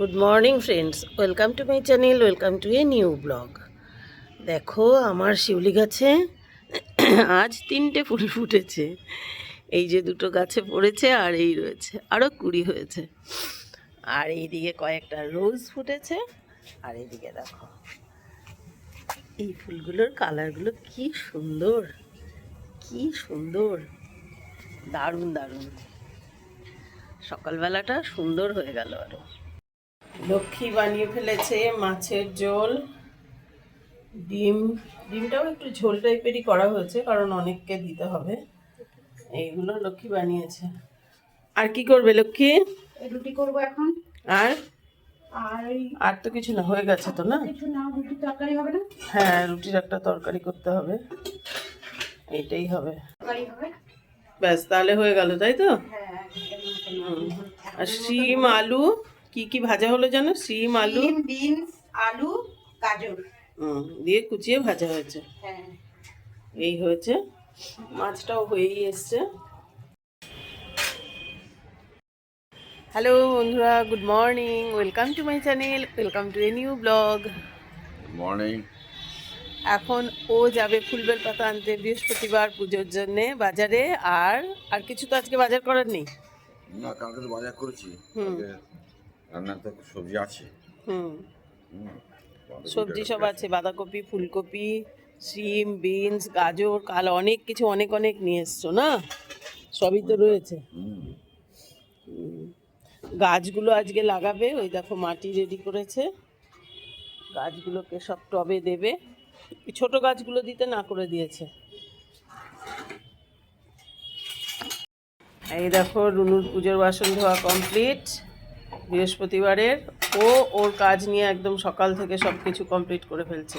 Good morning friends welcome to my channel welcome to a new blog দেখো, আমার শিউলি গাছে আজ তিনটে ফুল ফুটেছে। এই যে দুটো গাছে পড়েছে আর এই রয়েছে আরও কুড়ি হয়েছে। আর এইদিকে কয়েকটা রোজ ফুটেছে। আর এইদিকে দেখো, এই ফুলগুলোর কালারগুলো কি সুন্দর কি সুন্দর। দারুণ দারুণ। সকালবেলাটা সুন্দর হয়ে গেল আরও। লক্ষ্মী বানিয়ে ফেলেছে মাছের ঝোল। ডিম ডিমটাও একটু ঝোল টাইপেরই করা হয়েছে কারণ অনেককে দিতে হবে। এইগুলো লক্ষ্মী বানিয়েছে। আর কি করবে লক্ষ্মী? রুটি করব এখন। আর? আর তো কিছু না হয়ে গেছে তো না? কিছু না রুটি তরকারি হবে না? হ্যাঁ রুটির একটা তরকারি করতে হবে। এইটাই হবে। ব্যাস তাহলে হয়ে গেল তাই তো? হ্যাঁ আর শিম আলু? কি কি ভাজা হলো জানো? শিম আলু? বিনস আলু গাজর। হুম, দিয়ে কুচিয়ে ভাজা হয়েছে। হ্যাঁ। এই হয়েছে। মাছটাও হয়েই এসছে। হ্যালো বন্ধুরা good morning. Welcome to my channel welcome to a new blog. Morning এখন ও যাবে ফুলবেল পাতা আনতে বৃহস্পতিবার পুজোর জন্যে বাজারে। আর আর কিছু তো আজকে বাজার করার নেই? না কালকে তো বাজার করেছি। রান্নার তো সবজি আছে। হুম। সবজি সব আছে বাঁধাকপি ফুলকপি সিম বিনস গাজর কাল অনেক কিছু অনেক অনেক নিয়ে এসছো না? সবই তো রয়েছে। গাছগুলো আজকে লাগাবে ওই দেখো মাটি রেডি করেছে। গাছগুলোকে সব টবে দেবে। ছোট গাছগুলো দিতে না করে দিয়েছে। এই দেখো রুনুর পুজোর বাসন ধোয়া কমপ্লিট। বৃহস্পতিবারের ও ওর কাজ নিয়ে একদম সকাল থেকে সব কিছু কমপ্লিট করে ফেলছে।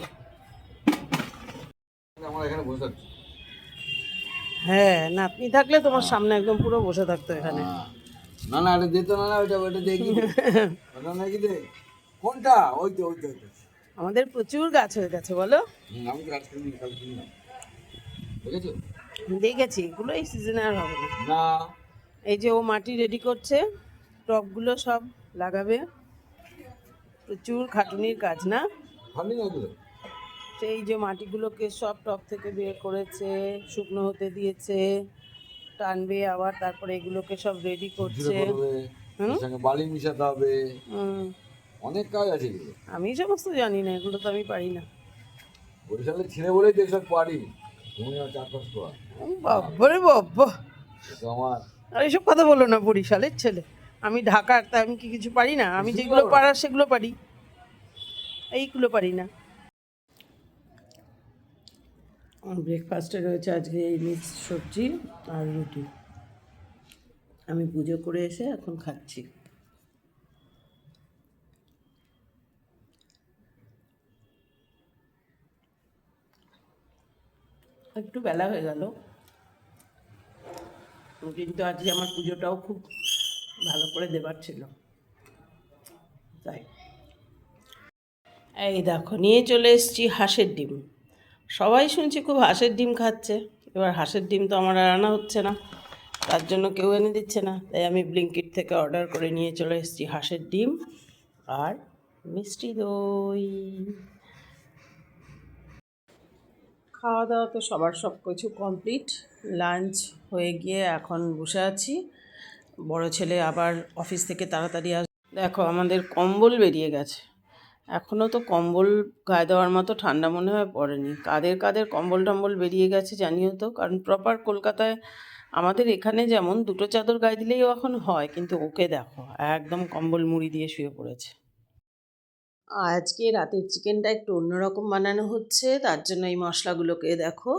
হ্যাঁ নাতনি থাকলে তোমার সামনে একদম পুরো বসে থাকতো এখানে। হ্যাঁ। না না এটা দিত না না ওইটা ওইটা দেখি। ওটা নাকি দে? কোনটা? ওই তো ওই তো আমাদের প্রচুর গাছ হয়ে গেছে বলো। আমি আজকে নিয়ে কাল কিনলাম। দেখেছ? দেখেছি এগুলো এই সিজনে আর হবে না। না। এই যে ও মাটি রেডি করছে টবগুলো সব। লাগাবে? প্রচুর খাটুনির কাজ না? সেই যে মাটিগুলোকে সব টপ থেকে বের করেছে শুকনো হতে দিয়েছে টানবে আবার তারপরে এগুলোকে সব রেডি করছে। বালি মিশাতে হবে। অনেক কাজ আছে আমি সমস্ত জানি না এগুলো তো আমি পারি না। বরিশালে ছেলে বলেই তো এসব পারি। বাবা আর এইসব কথা বলো না বরিশালের ছেলে। আমি ঢাকার তা আমি কি কিছু পারি না? আমি যেগুলো পারার সেগুলো পারি। এইগুলো পারি না। ব্রেকফাস্টে রয়েছে আজকে এই মিক্স সবজি আর রুটি। আমি পুজো করে এসে এখন খাচ্ছি। একটু বেলা হয়ে গেল। কিন্তু আজকে আমার পুজোটাও খুব ভালো করে দেবার ছিল। তাই এই দেখো, নিয়ে চলে এসেছি হাঁসের ডিম। সবাই শুনছি খুব হাঁসের ডিম খাচ্ছে। এবার হাঁসের ডিম তো আমার আর আনা হচ্ছে না। তার জন্য কেউ এনে দিচ্ছে না। তাই আমি ব্লিঙ্কিট থেকে অর্ডার করে নিয়ে চলে এসেছি হাঁসের ডিম আর মিষ্টি দই। খাওয়া দাওয়া তো সবার সব কিছু কমপ্লিট। লাঞ্চ হয়ে গিয়ে এখন বসে আছি। বড় ছেলে আবার অফিস থেকে তাড়াতাড়ি আস দেখো, আমাদের কম্বল বেরিয়ে গেছে। এখনও তো কম্বল গায়ে দেওয়ার মতো ঠান্ডা মনে হয় পড়েনি। কাদের কাদের কম্বল টম্বল বেরিয়ে গেছে জানিও তো, কারণ প্রপার কলকাতায় আমাদের এখানে যেমন দুটো চাদর গায়ে দিলেই এখন হয়, কিন্তু ওকে দেখো, একদম কম্বল মুড়ি দিয়ে শুয়ে পড়েছে। আজকে রাতের চিকেনটা একটু অন্যরকম বানানো হচ্ছে, তার জন্য এই মশলাগুলোকে দেখো,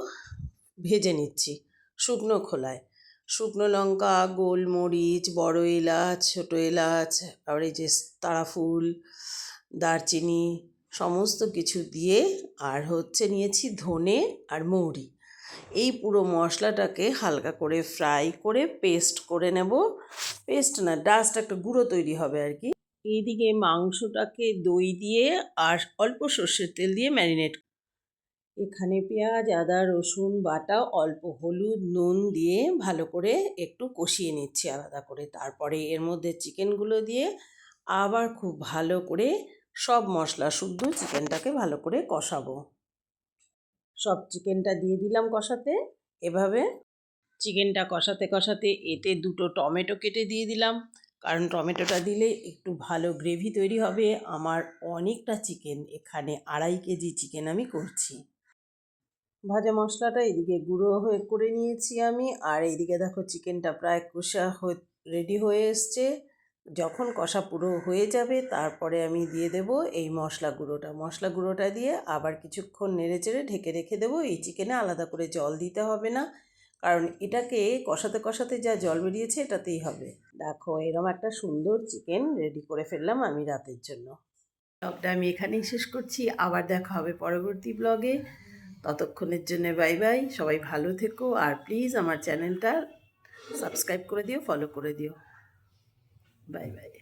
ভেজে নিচ্ছি, শুকনো খোলায়। শুকনো লঙ্কা, গোলমরিচ, বড় এলাচ, ছোটো এলাচ আর এই যে তারাফুল দারচিনি, সমস্ত কিছু দিয়ে আর হচ্ছে নিয়েছি ধনে আর মৌরি। এই পুরো মশলাটাকে হালকা করে ফ্রাই করে পেস্ট করে নেব। পেস্ট না, ডাস্ট একটা গুঁড়ো তৈরি হবে আর কি। এইদিকে মাংসটাকে দই দিয়ে আর অল্প সর্ষের তেল দিয়ে ম্যারিনেট এখানে পেঁয়াজ, আদা, রসুন, বাটা, অল্প হলুদ, নুন দিয়ে ভালো করে একটু কষিয়ে নিচ্ছি আলাদা করে। তারপরে এর মধ্যে চিকেনগুলো দিয়ে আবার খুব ভালো করে সব মশলা শুদ্ধ চিকেনটাকে ভালো করে কষাবো। সব চিকেনটা দিয়ে দিলাম কষাতে। এভাবে চিকেনটা কষাতে কষাতে এতে দুটো টমেটো কেটে দিয়ে দিলাম। কারণ টমেটোটা দিলে একটু ভালো গ্রেভি তৈরি হবে। আমার অনেকটা চিকেন, এখানে আড়াই কেজি চিকেন আমি করছি। ভাজা মশলাটা এদিকে গুঁড়ো হয়ে করে নিয়েছি আমি। আর এইদিকে দেখো চিকেনটা প্রায় কষা হয়ে রেডি হয়ে এসছে। যখন কষা পুরো হয়ে যাবে, তারপরে আমি দিয়ে দেব এই মশলা গুঁড়োটা। মশলা গুঁড়োটা দিয়ে আবার কিছুক্ষণ নেড়ে চেড়ে ঢেকে রেখে দেবো। এই চিকেনে আলাদা করে জল দিতে হবে না, কারণ এটাকে কষাতে কষাতে যা জল বেরিয়েছে এটাতেই হবে। দেখো এরম একটা সুন্দর চিকেন রেডি করে ফেললাম আমি রাতের জন্য। ব্লগটা আমি এখানেই শেষ করছি। আবার দেখা হবে পরবর্তী ব্লগে। ততক্ষণের জন্য বাই বাই। সবাই ভালো থেকো আর প্লিজ আমার চ্যানেলটা সাবস্ক্রাইব করে দিও ফলো করে দিও। Bye bye.